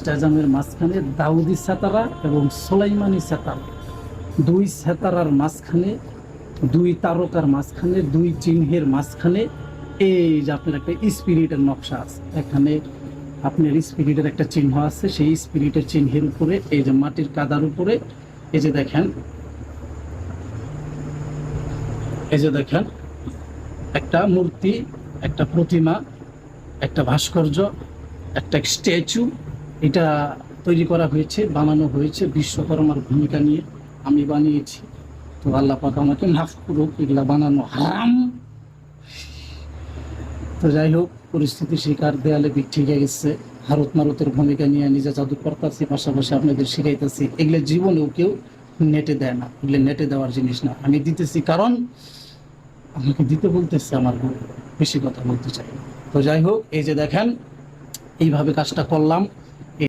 স্টাজামের মাঝখানে দাউদি সাতারা এবং সোলাইমানি সাতারা। দুই সাতারার মাঝখানে, দুই তারকার মাঝখানে, দুই চিহ্নের মাঝখানে এই যে আপনার একটা স্পিরিটের নকশা আছে। এখানে আপনার স্পিরিটের একটা চিহ্ন আছে, সেই স্পিরিটের চিহ্নের উপরে এই যে মাটির কাদার উপরে এই যে দেখেন, এই যে দেখেন, একটা মূর্তি, একটা প্রতিমা, একটা ভাস্কর্য, একটা স্ট্যাচু এটা তৈরি করা হয়েছে, বানানো হয়েছে বিশ্বকর্মার ভূমিকা নিয়ে। আমি বানিয়েছি। তো আল্লাহ পাক আমাকে মাফ করুক, এগুলা বানানো হারাম। তো যাই হোক, পরিস্থিতি শিকার দেয়ালে বিক ঠিকে গেছে। ভারত মারতের ভূমিকা নিয়ে নিজে জাদু করতেছি, পাশাপাশি আপনাদের শিখাইতেছি। এগুলো জীবনেও কেউ নেটে দেয় না। এগুলো নেটে দেওয়ার জিনিস না। আমি দিতেছি কারণ আমাকে দিতে বলতেছে আমার বেশি কথা বলতে চাই তো যাই হোক, এই যে দেখেন, এইভাবে কাজটা করলাম।